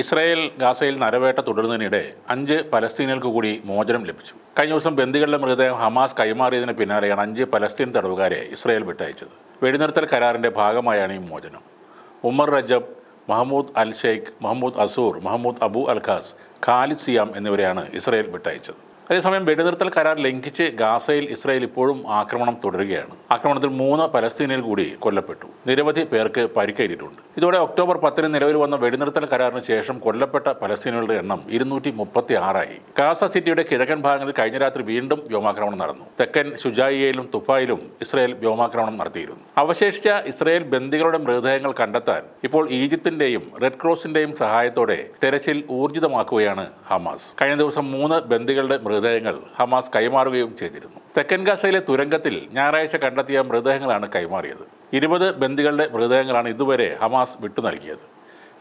Israel ഗാസയിൽ നരവേട്ട തുടരുന്നതിനിടെ അഞ്ച് പലസ്തീനികൾക്ക് കൂടി മോചനം ലഭിച്ചു. കഴിഞ്ഞ ദിവസം ബന്ദികളുടെ മൃതദേഹം ഹമാസ് കൈമാറിയതിന് പിന്നാലെയാണ് അഞ്ച് പലസ്തീൻ തടവുകാരെ ഇസ്രായേൽ വിട്ടയച്ചത്. വെടിനിർത്തൽ കരാറിന്റെ ഭാഗമായാണ് ഈ മോചനം. Umar Rajab Mahmoud Al Sheikh Mahmoud Azur Mahmoud Abu Al Khas Khalid Siyam എന്നിവരെയാണ് ഇസ്രായേൽ വിട്ടയച്ചത്. അതേസമയം വെടിനിർത്തൽ കരാർ ലംഘിച്ച് ഗാസയിൽ ഇസ്രായേൽ ഇപ്പോഴും ആക്രമണം തുടരുകയാണ്. ആക്രമണത്തിൽ മൂന്ന് പലസ്തീനിൽ കൂടി കൊല്ലപ്പെട്ടു. നിരവധി പേർക്ക് പരിക്കേറ്റിട്ടുണ്ട്. ഇതോടെ ഒക്ടോബർ പത്തിന് നിലവിൽ വന്ന വെടിനിർത്തൽ കരാറിന് ശേഷം കൊല്ലപ്പെട്ട പലസ്തീനുകളുടെ എണ്ണം ഇരുന്നൂറ്റി മുപ്പത്തി ആറായി ഗാസ സിറ്റിയുടെ കിഴക്കൻ ഭാഗങ്ങളിൽ കഴിഞ്ഞ രാത്രി വീണ്ടും വ്യോമാക്രമണം നടന്നു. തെക്കൻ ഷുജായിയയിലും തുഫായിലും ഇസ്രായേൽ വ്യോമാക്രമണം നടത്തിയിരുന്നു. അവശേഷിച്ച ഇസ്രായേൽ ബന്ദികളുടെ മൃതദേഹങ്ങൾ കണ്ടെത്താൻ ഇപ്പോൾ ഈജിപ്തിന്റെയും റെഡ് ക്രോസിന്റെയും സഹായത്തോടെ തെരച്ചിൽ ഊർജിതമാക്കുകയാണ് ഹമാസ്. കഴിഞ്ഞ ദിവസം മൂന്ന് ബന്ദികളുടെ മൃതദേഹങ്ങൾ ഹമാസ് കൈമാറുകയും ചെയ്തിരുന്നു. തെക്കൻ ഗാസയിലെ തുരങ്കത്തിൽ ഞായറാഴ്ച കണ്ടെത്തിയ മൃതദേഹങ്ങളാണ് കൈമാറിയത്. ഇരുപത് ബന്ദികളുടെ മൃതദേഹങ്ങളാണ് ഇതുവരെ ഹമാസ് വിട്ടു നൽകിയത്.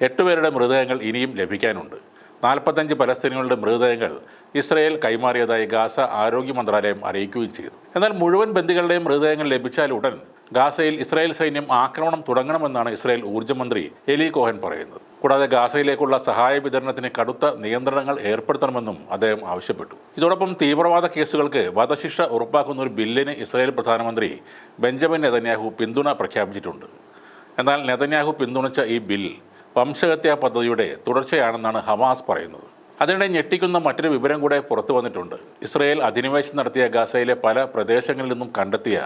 എട്ടുപേരുടെ മൃതദേഹങ്ങൾ ഇനിയും ലഭിക്കാനുണ്ട്. നാൽപ്പത്തഞ്ച് പലസ്തീനുകളുടെ മൃതദേഹങ്ങൾ ഇസ്രയേൽ കൈമാറിയതായി ഗാസ ആരോഗ്യ മന്ത്രാലയം അറിയിക്കുകയും ചെയ്തു. എന്നാൽ മുഴുവൻ ബന്ദികളുടെയും മൃതദേഹങ്ങൾ ലഭിച്ചാലുടൻ ഗാസയിൽ ഇസ്രായേൽ സൈന്യം ആക്രമണം തുടങ്ങണമെന്നാണ് ഇസ്രായേൽ ഊർജമന്ത്രി എലി കോഹൻ പറയുന്നത്. കൂടാതെ ഗാസയിലേക്കുള്ള സഹായ വിതരണത്തിന് കടുത്ത നിയന്ത്രണങ്ങൾ ഏർപ്പെടുത്തണമെന്നും അദ്ദേഹം ആവശ്യപ്പെട്ടു. ഇതോടൊപ്പം തീവ്രവാദ കേസുകൾക്ക് വധശിക്ഷ ഉറപ്പാക്കുന്ന ഒരു ബില്ലിന് ഇസ്രായേൽ പ്രധാനമന്ത്രി ബെഞ്ചമിൻ നെതന്യാഹു പിന്തുണ പ്രഖ്യാപിച്ചിട്ടുണ്ട്. എന്നാൽ നെതന്യാഹു പിന്തുണച്ച ഈ ബിൽ വംശഹത്യാ പദ്ധതിയുടെ തുടർച്ചയാണെന്നാണ് ഹമാസ് പറയുന്നത്. അതിനിടെ ഞെട്ടിക്കുന്ന മറ്റൊരു വിവരം കൂടെ പുറത്തു വന്നിട്ടുണ്ട്. ഇസ്രയേൽ അധിനിവേശം നടത്തിയ ഗാസയിലെ പല പ്രദേശങ്ങളിൽ നിന്നും കണ്ടെത്തിയ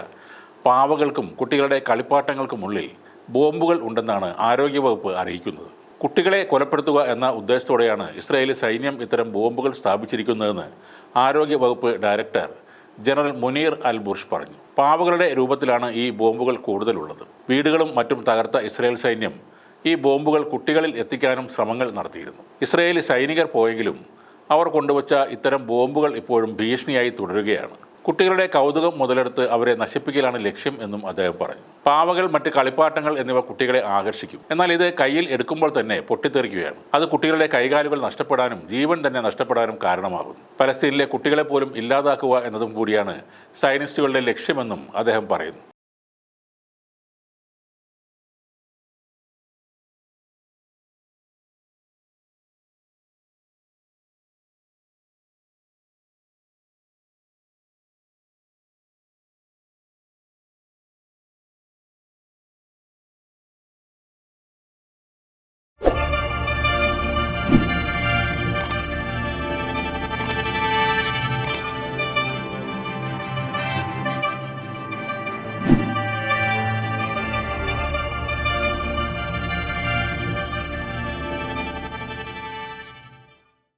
പാവകൾക്കും കുട്ടികളുടെ കളിപ്പാട്ടങ്ങൾക്കുമുള്ളിൽ ബോംബുകൾ ഉണ്ടെന്നാണ് ആരോഗ്യവകുപ്പ് അറിയിക്കുന്നത്. കുട്ടികളെ കൊലപ്പെടുത്തുക എന്ന ഉദ്ദേശത്തോടെയാണ് ഇസ്രായേലി സൈന്യം ഇത്തരം ബോംബുകൾ സ്ഥാപിച്ചിരിക്കുന്നതെന്ന് ആരോഗ്യവകുപ്പ് director general Munir al Bursh പറഞ്ഞു. പാവകളുടെ രൂപത്തിലാണ് ഈ ബോംബുകൾ കൂടുതലുള്ളത്. വീടുകളും മറ്റും തകർത്ത ഇസ്രായേൽ സൈന്യം ഈ ബോംബുകൾ കുട്ടികളിൽ എത്തിക്കാനും ശ്രമങ്ങൾ നടത്തിയിരുന്നു. ഇസ്രായേലി സൈനികർ പോയെങ്കിലും അവർ കൊണ്ടുവച്ച ഇത്തരം ബോംബുകൾ ഇപ്പോഴും ഭീഷണിയായി തുടരുകയാണ്. കുട്ടികളുടെ കൗതുകം മുതലെടുത്ത് അവരെ നശിപ്പിക്കലാണ് ലക്ഷ്യം എന്നും അദ്ദേഹം പറഞ്ഞു. പാവകൾ മറ്റ് കളിപ്പാട്ടങ്ങൾ എന്നിവ കുട്ടികളെ ആകർഷിക്കും. എന്നാൽ ഇത് കയ്യിൽ എടുക്കുമ്പോൾ തന്നെ പൊട്ടിത്തെറിക്കുകയാണ്. അത് കുട്ടികളുടെ കൈകാലുകൾ നഷ്ടപ്പെടാനും ജീവൻ തന്നെ നഷ്ടപ്പെടാനും കാരണമാകും പലസ്തീനിലെ കുട്ടികളെ പോലും ഇല്ലാതാക്കുക എന്നതും കൂടിയാണ് സയനിസ്റ്റുകളുടെ ലക്ഷ്യമെന്നും അദ്ദേഹം പറയുന്നു.